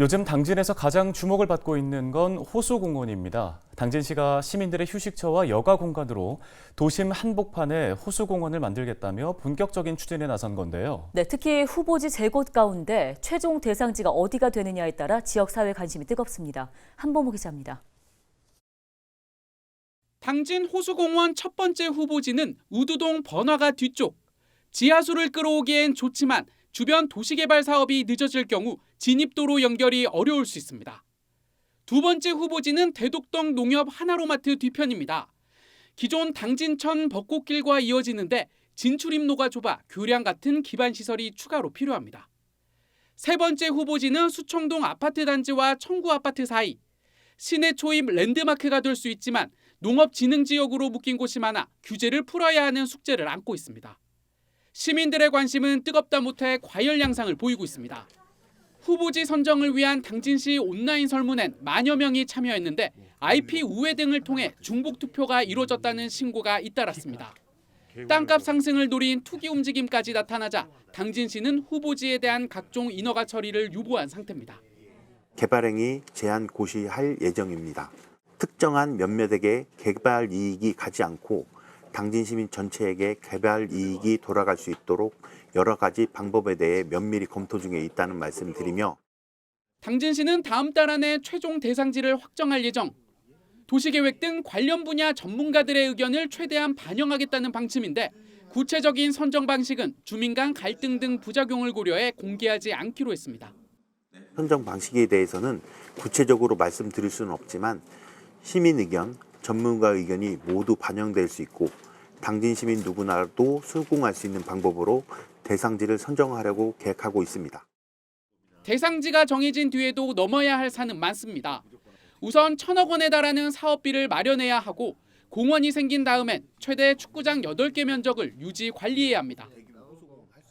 요즘 당진에서 가장 주목을 받고 있는 건 호수공원입니다. 당진시가 시민들의 휴식처와 여가 공간으로 도심 한복판에 호수공원을 만들겠다며 본격적인 추진에 나선 건데요. 네, 특히 후보지 세곳 가운데 최종 대상지가 어디가 되느냐에 따라 지역 사회 관심이 뜨겁습니다. 한범호 기자입니다. 당진 호수공원 첫 번째 후보지는 우두동 번화가 뒤쪽. 지하수를 끌어오기엔 좋지만 주변 도시개발 사업이 늦어질 경우 진입도로 연결이 어려울 수 있습니다. 두 번째 후보지는 대독동 농협 하나로마트 뒤편입니다. 기존 당진천 벚꽃길과 이어지는데 진출입로가 좁아 교량 같은 기반 시설이 추가로 필요합니다. 세 번째 후보지는 수청동 아파트 단지와 청구 아파트 사이. 시내 초입 랜드마크가 될 수 있지만 농업진흥지역으로 묶인 곳이 많아 규제를 풀어야 하는 숙제를 안고 있습니다. 시민들의 관심은 뜨겁다 못해 과열 양상을 보이고 있습니다. 후보지 선정을 위한 당진시 온라인 설문엔 만여 명이 참여했는데 IP 우회 등을 통해 중복 투표가 이루어졌다는 신고가 잇따랐습니다. 땅값 상승을 노린 투기 움직임까지 나타나자 당진시는 후보지에 대한 각종 인허가 처리를 유보한 상태입니다. 개발행위 제한 고시할 예정입니다. 특정한 몇몇에게 개발 이익이 가지 않고 당진 시민 전체에게 개발 이익이 돌아갈 수 있도록 여러 가지 방법에 대해 면밀히 검토 중에 있다는 말씀드리며 당진시는 다음 달 안에 최종 대상지를 확정할 예정. 도시계획 등 관련 분야 전문가들의 의견을 최대한 반영하겠다는 방침인데 구체적인 선정 방식은 주민 간 갈등 등 부작용을 고려해 공개하지 않기로 했습니다. 선정 방식에 대해서는 구체적으로 말씀드릴 수는 없지만 시민 의견, 전문가 의견이 모두 반영될 수 있고 당진 시민 누구나도 수긍할 수 있는 방법으로 대상지를 선정하려고 계획하고 있습니다. 대상지가 정해진 뒤에도 넘어야 할 산은 많습니다. 우선 천억 원에 달하는 사업비를 마련해야 하고 공원이 생긴 다음엔 최대 축구장 8개 면적을 유지 관리해야 합니다.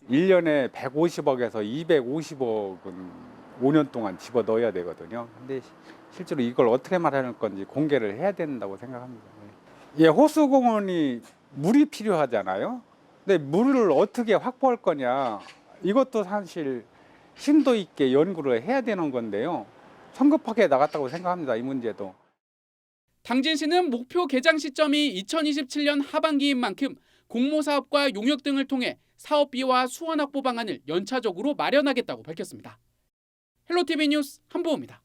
1년에 150억에서 250억은 5년 동안 집어 넣어야 되거든요. 근데 시- 실제로 이걸 어떻게 말하는 건지 공개를 해야 된다고 생각합니다. 예, 호수공원이 물이 필요하잖아요. 근데 물을 어떻게 확보할 거냐 이것도 사실 심도 있게 연구를 해야 되는 건데요. 성급하게 나갔다고 생각합니다. 이 문제도. 당진 시는 목표 개장 시점이 2027년 하반기인 만큼 공모 사업과 용역 등을 통해 사업비와 수원 확보 방안을 연차적으로 마련하겠다고 밝혔습니다. 헬로티비 뉴스 한보호입니다.